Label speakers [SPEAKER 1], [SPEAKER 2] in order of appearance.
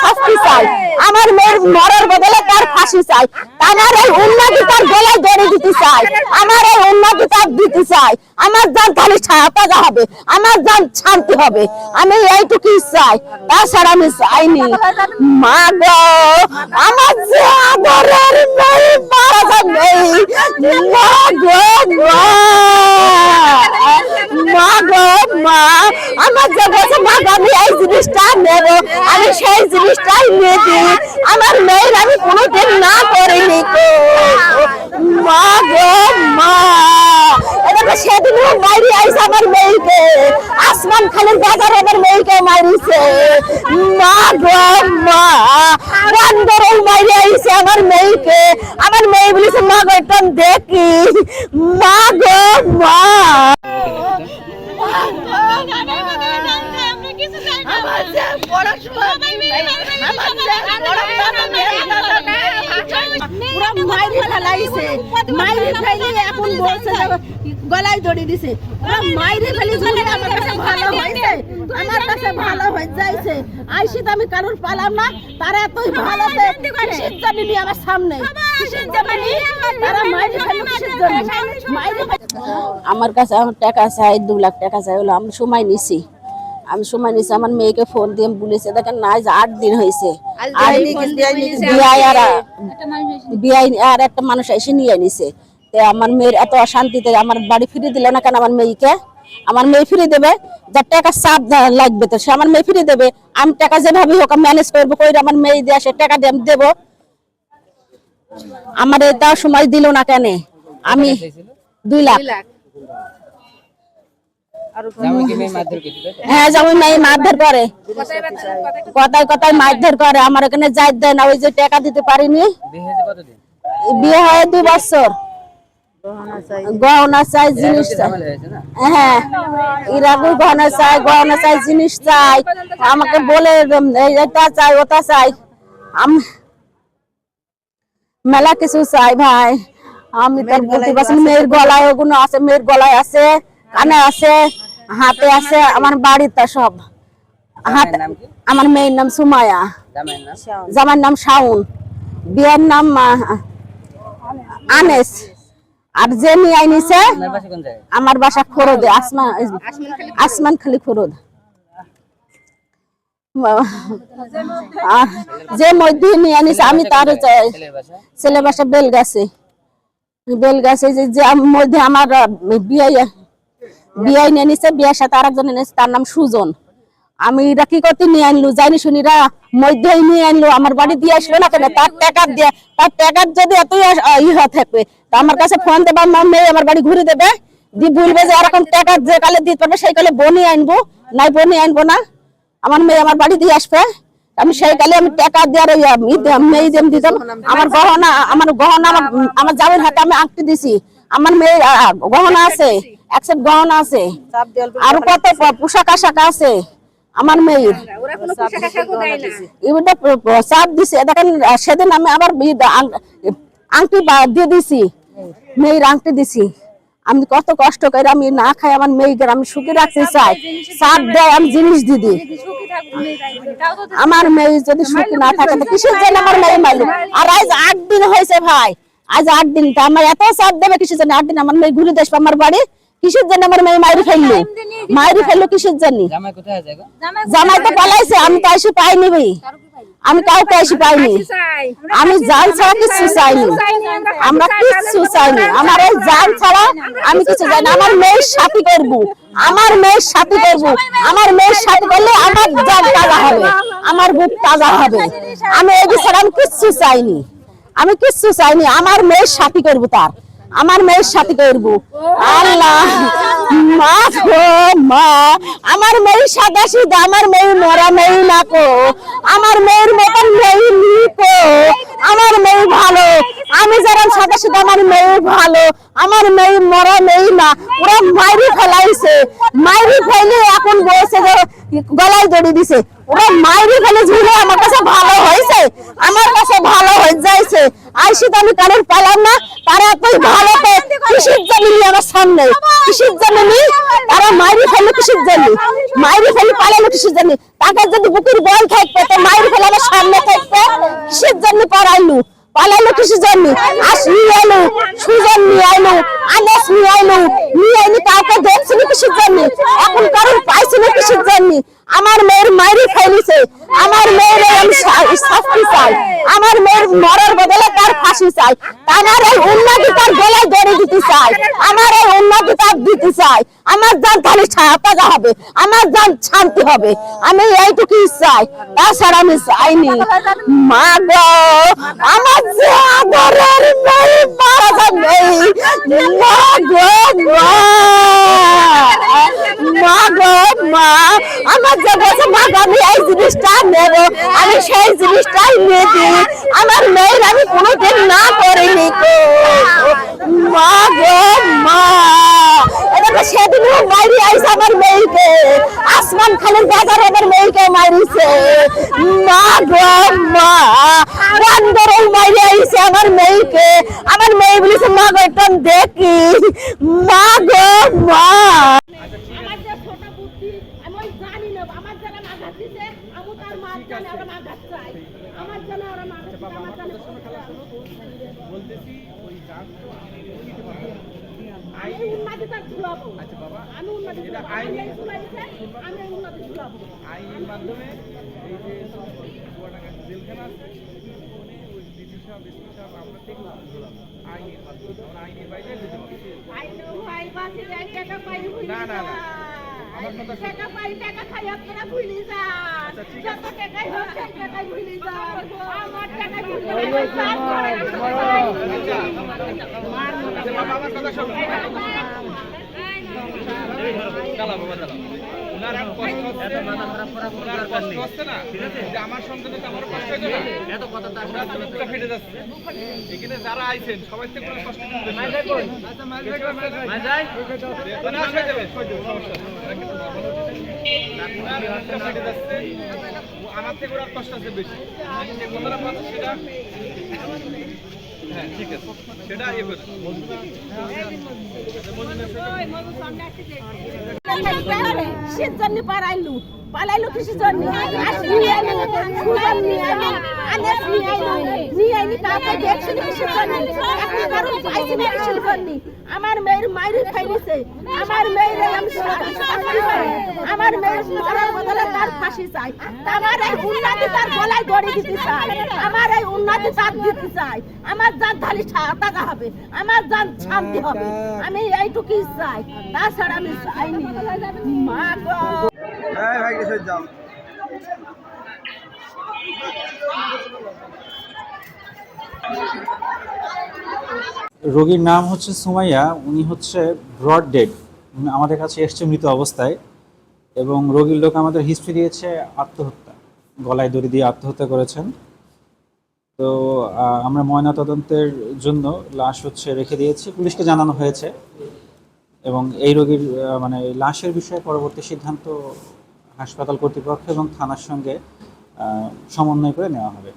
[SPEAKER 1] শাস্তি চাই। আমার মেয়ের মরার বদলে তার ফাঁসি চাই। আমার এই উন্নতি তার গলায় দড়ি দিতে চাই। আমার এই উন্নতি তার দিতে চাই। আমার যান খালি ছায়া পাজা হবে, আমার যান শান্তি হবে, আমি এইটুকুই চাই। তাছাড়া আমি চাইনি। মা গো, আমার যে আদরের মেয়ে মারা যাবে মা গো মা গো মা, আমার যে বলছে, মা আমি এই জিনিসটা নেব, আমি সেই জিনিসটাই নেবি। আমার মেয়ের আমি কোনোদিন না করিনি মা গো, মা। তো সেদিনও মারি আইসে আমার মেয়েকে। আসমান খালি বাজার আমার মেয়েকে মারিছে মা গো মা বান্দরও আইছে আমার মেয়েকে। আমার মেয়ে বলেছে মা গো একটু দেখি। মা গো মা।
[SPEAKER 2] পুরা মাইরে ফেলাইছে মাইরে ফেলে এখন বলছে গলায় দড়ি দিছে। মাইরে ফেলি ঝুলে আমার কাছে ভালো হয়েছে। আমার কাছে ভালো হয়ে যাইছে। আইসি তো আমি কারোর পালাম না। তারা এতই ভালো কিসের জন্য নিয়ে আমার সামনে। কিসের জন্য তারা মাইরে ফেলো কিসের জন্য। মাইরে
[SPEAKER 1] আমার কাছে আমার টাকা চাই দু লাখ টাকা চাই হলো আমি সময় নিছি। আমি সময় নিছি আমার মেয়েকে ফোন দিয়ে বলেছে দেখেন না আজ আট দিন হয়েছে আর বিয়াই আর বিয়াই আর একটা মানুষ এসে নিয়ে নিছে। তো আমার মেয়ের এত অশান্তিতে আমার বাড়ি ফিরে দিল না কেন আমার মেয়েকে? আমার মেয়ে ফিরে দেবে যার টাকা চাপ লাগবে তো সে আমার মেয়ে ফিরে দেবে। আমি টাকা যেভাবে হোক ম্যানেজ করব করে আমার মেয়ে দিয়ে সে টাকা দিয়ে আমি দেবো। আমার এটা সময় দিল না কেন। আমি দুই লাখ। হ্যাঁ যেমন মেয়ে মারধর করে। কথায় কথায় মারধর করে আমার এখানে যাই দেয় না ওই যে টাকা দিতে পারিনি। বিয়ে হয় দুই বছর। গহনা চাই। জিনিস চাই। হ্যাঁ গহনা চাই গহনা চাই জিনিস চাই। আমাকে বলে এটা চাই ওটা চাই। আমি মেলা কিছু চাই ভাই। আমি তার বলতে পারছি মেয়ের গলায় ওগুলো আছে মেয়ের গলায় আছে কানে আছে। হাতে আছে আমার বাড়িতে সব। হাতে আমার মেয়ের নাম সুমায়া জামার নাম? শাউন বিয়ের নাম আনেস। আর যে নিয়ে আইনিছে আমার বাসা খরদে আসমান আসমান খালি খরদ। আহ, যে মধ্যে নিয়ে আনিছে আমি তার চাই। ছেলে বাসা? বেলগাছে। বেলগাছে যে যে মধ্যে আমার বিয়ে বিয়ে নিয়ে নিছে বিয়ের সাথে আরেকজন এনেছে তার নাম সুজন। আমি এরা কি করতে নিয়ে আনলু জানি শুনিরা মধ্যেই নিয়ে আনলো আমার বাড়ি দিয়ে আসলো না কেন? তার টাকা দিয়ে তার টাকার যদি এতই আহ, ইয়ে থাকবে তা আমার কাছে ফোন দেবে আমার মেয়ে আমার বাড়ি ঘুরে দেবে দিয়ে বলবে যে এরকম টাকা যে কালে দিতে পারবে সেই কালে বনি আনব। নাই বনি আনব না। আমার মেয়ে আমার বাড়ি দিয়ে আসবে। আমি সেই কালে আমি টাকা দেওয়ার ই মেয়ে যেমন দিতাম। আমার গহনা আমার গহনা আমার আমার জামের হাতে আমি আংটি দিছি। আমার মেয়ে গহনা আছে। গহনা আছে। আর কত পোশাক আশাক আছে? আমার মেয়ের। চাপ দিছে দেখেন সেদিন আমি আবার আংটি দিয়ে দিছি। মেয়ের আংটি দিছি। আমি কত কষ্ট করে আমি না খাই আমার মেয়েকে আমি সুখে রাখতে চাই। চাপ দেয় আমি জিনিস দিদি আমার মেয়ে যদি সুখী না থাকে তো কিসের জন্য আমার মেয়ে মাইল আর আজ আট দিন হয়েছে ভাই। আজ আট দিন। তা আমার এত চাপ দেবে কিসের জন্য? আট দিন আমার মেয়ে ঘুরে দেখবে আমার বাড়ি। কিসের জন্য আমার মেয়ে মাইরি ফেলল? মাইরি ফেলল কিসের জন্য? জামাই তো পালাইছে আমি তো এসে পাইনি ভাই। আমি কাউকে এসে পাইনি। আমি জান ছাড়া কিছু চাইনি আমরা কিচ্ছু চাইনি আমার এই জান ছাড়া আমি কিছু চাই না। আমার মেয়ের সাথী করব। আমার মেয়ের সাথী করব। আমার মেয়ের সাথী করলে আমার জান তাজা হবে। আমার বুক তাজা হবে। আমি এই বিষয়ে আমি কিচ্ছু চাইনি আমি কিচ্ছু চাইনি আমার মেয়ের সাথী করব তার। আমার মেয়ের সাথে করব। আল্লাহ আমার মেয়ে সাদা সিধা, আমার মেয়ে মরা মেয়ে না কো। আমার মেয়ের মতন মেয়ে নিকো আমার মেয়ে ভালো। আমি যারা সাদা সিধা, আমার মেয়ে ভালো। আমার মেয়ে মরা মেয়ে না। ওরা মাইরি ফেলাইছে। মাইরি ফেলে এখন বলছে যে গলায় দড়ি দিছে। ওরা মাইরি ফেলে ঝুলে আমার কাছে ভালো হয়েছে। আমার যাইছে আইসি তো আমি কারোর পালাম না। তারা এতই ভালো তো, কিসের জমি আমার সামনে? কিসের জমি তারা মাইরি ফেলে কিসের জমি? মাইরি ফেলে পালালো কিসের জমি? তাকে যদি বুকের বল থাকবে তো মাইরি ফেলে আমার সামনে থাকবে কিসের জন্য পারাইলু পালাইলো কিসের জন্য আস নিয়ে এলো সুজন নিয়ে আইলো, আনাস নিয়ে আইলো, নিয়ে আইনি কাউকে দেখছিল কিসের জন্য এখন কারণ পাইছিল কিসের জন্য আমার মেয়ের মাইরি ফেলিছে আমার মেয়ের আমি শাস্তি চাই। আমার মেয়ের মরার বদলে তার ফাঁসি চাই। আমার এই উন্নতি তার গলায় দড়ি দিতে চাই। আমার এই উন্নতি তার দিতে চাই। আমার জান খালি ছাতা হবে। আমার জান শান্তি হবে। আমি এইটুকুই চাই। তাছাড়া আমি চাইনি। মা গো, আমার যে আদরের মেয়ে মারা যাবে মা গো মা মা গো মা আমার যে বলছে মা গো আমি এই জিনিসটা নেব আমি সেই জিনিসটাই নেবি আমার মেয়ের আমি কোনোদিন না করিনি মা মা। আমার আসমান বাজার আমার মেয়েকে মা গো, মা। মারি আমার আমার মেয়ে মা দেখি। মা গো, মা
[SPEAKER 2] আমার যে ছোট বুদ্ধি আমি ওই জানি না আমার জানা মাঘাত দিছে আমি তার মার জানে ওরা মাঘাত চাই আমার জানা ওরা মাঘাত দিছে, আমার জানে আমি উন্নতি তার ঝুলাবো আমি উন্নতি ঝুলাবো আমি আমি উন্নতি ঝুলাবো
[SPEAKER 3] আইনের মাধ্যমে এই যে জেলখানা
[SPEAKER 2] নো
[SPEAKER 3] না, না।
[SPEAKER 2] টাকা পাই টাকা খাই আপনারা ভুলি যান যত টাকাই হোক সেই টাকাই ভুলি যান আমার টাকা ভুলি যান
[SPEAKER 3] আচ্ছা, কথা শোনো ওনার কষ্ট হচ্ছে ওনার কষ্ট হচ্ছে না। যে আমার সন্তানে তো আমার কষ্ট হচ্ছে না। এত কথা তো ওনার বুকটা ফেটে যাচ্ছে। এখানে যারা আইছেন সবাই থেকে কোনো কষ্ট আচ্ছা মাই যাই না সই দেবে সমস্যা ওনার বুকটা ফেটে যাচ্ছে। আমার থেকে ওনার কষ্ট আছে বেশি। যে কথাটা সেটা হ্যাঁ ঠিক আছে। সেটা ইয়ে করে।
[SPEAKER 2] পারাইলু পালাইলু কিসের আমার মেয়ের মাইরি খাইছে। আমার মেয়ের আমি আমার মেয়ের মরার বদলে তার ফাঁসি চাই। আমার এই উন্নতি তার গলায় দড়ি দিতে চাই। আমার এই উন্নতি তার দিতে চাই। আমার জান খালি টাকা হবে, আমার জান শান্তি হবে, আমি এইটুকুই চাই। তাছাড়া আমি চাইনি। মা গো!
[SPEAKER 4] রোগীর নাম হচ্ছে সুমাইয়া, উনি হচ্ছে ব্রড ডেড। আমাদের কাছে এসছে মৃত অবস্থায় এবং রোগীর লোক আমাদের হিস্ট্রি দিয়েছে আত্মহত্যা, গলায় দড়ি দিয়ে আত্মহত্যা করেছেন। তো আমরা ময়নাতদন্তের জন্য লাশ হচ্ছে রেখে দিয়েছি, পুলিশকে জানানো হয়েছে এবং এই রোগীর মানে লাশের বিষয়ে পরবর্তী সিদ্ধান্ত হাসপাতাল কর্তৃপক্ষ এবং থানার সঙ্গে সমন্বয় করে নেওয়া হবে।